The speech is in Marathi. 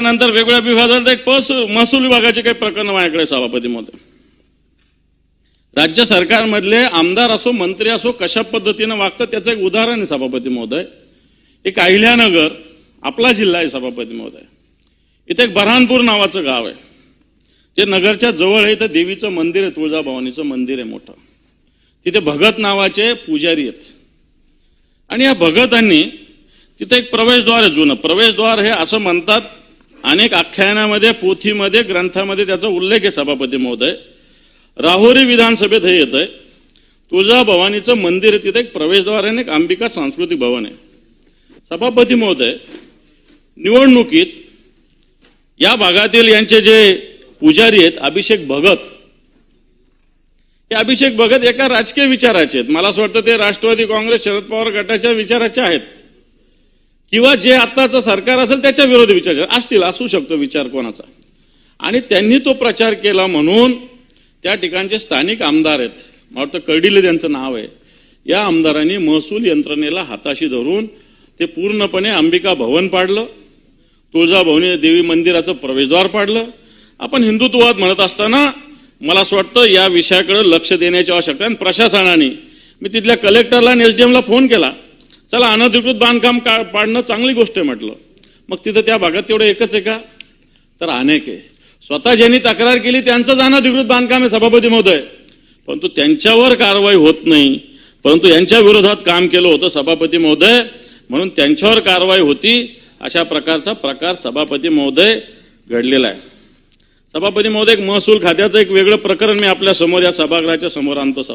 नंतर वेगवेगळ्या विभागात एक पस महसूल विभागाचे काही प्रकरण माझ्याकडे सभापती राज्य सरकारमधले आमदार असो मंत्री असो कशा पद्धतीनं वागतात त्याचं एक उदाहरण आहे सभापती महोदय. एक अहिल्यानगर आपला जिल्हा आहे सभापती महोदय. इथे एक बऱ्हाणपूर नावाचं गाव आहे. जे नगरच्या जवळ आहे इथं देवीचं मंदिर आहे तुळजाभवानीचं मंदिर आहे मोठं. तिथे भगत नावाचे पुजारी आहेत. आणि या भगतांनी तिथे एक प्रवेशद्वार आहे जुनं. प्रवेशद्वार हे असं म्हणतात अनेक आख्यानामध्ये पोथीमध्ये ग्रंथामध्ये त्याचा उल्लेख आहे सभापती महोदय. राहुरी विधानसभेत हे येत आहे तुळजाभवानीचं मंदिर आहे तिथे एक प्रवेशद्वार आहे आणि एक अंबिका सांस्कृतिक भवन आहे. सभापती महोदय निवडणुकीत या भागातील यांचे जे पुजारी आहेत अभिषेक भगत. हे अभिषेक भगत एका राजकीय विचाराचे आहेत. मला असं वाटतं ते राष्ट्रवादी काँग्रेस शरद पवार गटाच्या विचाराचे आहेत. किंवा जे आत्ताचं सरकार असेल त्याच्या विरोधी विचार असतील असू शकतो विचार कोणाचा. आणि त्यांनी तो प्रचार केला म्हणून त्या ठिकाणचे स्थानिक आमदार आहेत. मला वाटतं कर्डिले त्यांचं नाव आहे. या आमदारांनी महसूल यंत्रणेला हाताशी धरून ते पूर्णपणे अंबिका भवन पाडलं तुळजाभवनी देवी मंदिराचं प्रवेशद्वार पाडलं. आपण हिंदुत्ववाद म्हणत असताना मला असं वाटतं या विषयाकडे लक्ष देण्याची आवश्यकता आहे. आणि प्रशासनाने मी तिथल्या कलेक्टरला आणि एसडीएमला फोन केला. चला अनधिकृत बांधकाम का पाडणं चांगली गोष्ट आहे म्हटलं. मग तिथं त्या भागात तेवढं एकच आहे का? तर अनेक आहे. स्वतः ज्यांनी तक्रार केली त्यांचंच अनधिकृत बांधकाम आहे सभापती महोदय. परंतु त्यांच्यावर कारवाई होत नाही. परंतु यांच्या विरोधात काम केलं होतं सभापती महोदय. म्हणून त्यांच्यावर कारवाई होती. अशा प्रकारचा प्रकार सभापती महोदय घडलेला आहे. सभापती महोदय एक महसूल खात्याचं एक वेगळं प्रकरण मी आपल्यासमोर या सभागृहाच्या समोर आणतो सभा.